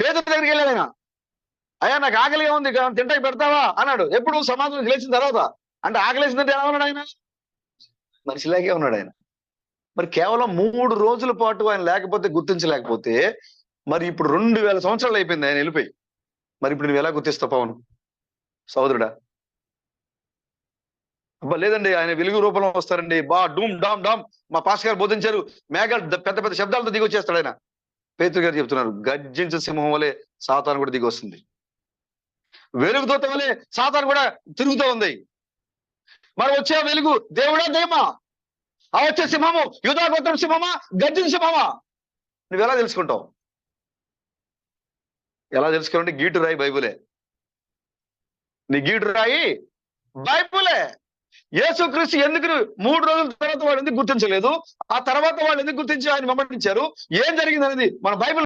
పేదల దగ్గరికి వెళ్ళాడు ఆయన. అయ్యా నాకు ఆకలిగా ఉంది తింటకి పెడతావా? అన్నాడు. ఎప్పుడు సమాజం గెలిచిన తర్వాత. అంటే ఆకలేసిందంటే ఎలా ఉన్నాడు ఆయన? మనిషిలాగే ఉన్నాడు ఆయన. మరి కేవలం మూడు రోజుల పాటు ఆయన లేకపోతే గుర్తించలేకపోతే మరి ఇప్పుడు రెండు వేల సంవత్సరాలు అయిపోయింది ఆయన వెళ్ళిపోయి. మరి ఇప్పుడు నువ్వు ఎలా గుర్తిస్తావు పవన్? సోదరుడా అబ్బా లేదండి ఆయన వెలుగు రూపంలో వస్తారండి. బా డూమ్ డామ్ డామ్. మా పాస్ గారు బోధించారు. మేఘాలు పెద్ద పెద్ద శబ్దాలతో దిగి వచ్చేస్తాడు ఆయన. పేతురు గారు చెప్తున్నారు గర్జించే సింహం వలె సాతాను కూడా దిగి వస్తుంది వెలుగుదూత వలె సాతాను కూడా తిరుగుతూ ఉంది. మరి వచ్చే వెలుగు దేవుడా దయమా ఆ వచ్చే సింహము యుధాగోత్రం సింహమా గర్జిన సింహమా? నువ్వు ఎలా తెలుసుకుంటావు? ఎలా తెలుసుకోవాలంటే గీటు రాయి బైబులే. నీ గీటు రాయి బైబులే. యేసుక్రీస్తు ఎందుకు మూడు రోజుల తర్వాత వాళ్ళు ఎందుకు గుర్తించలేదు? ఆ తర్వాత వాళ్ళు ఎందుకు గుర్తించి ఆయన వెంబడించారు ఏం జరిగింది అనేది మన బైబిల్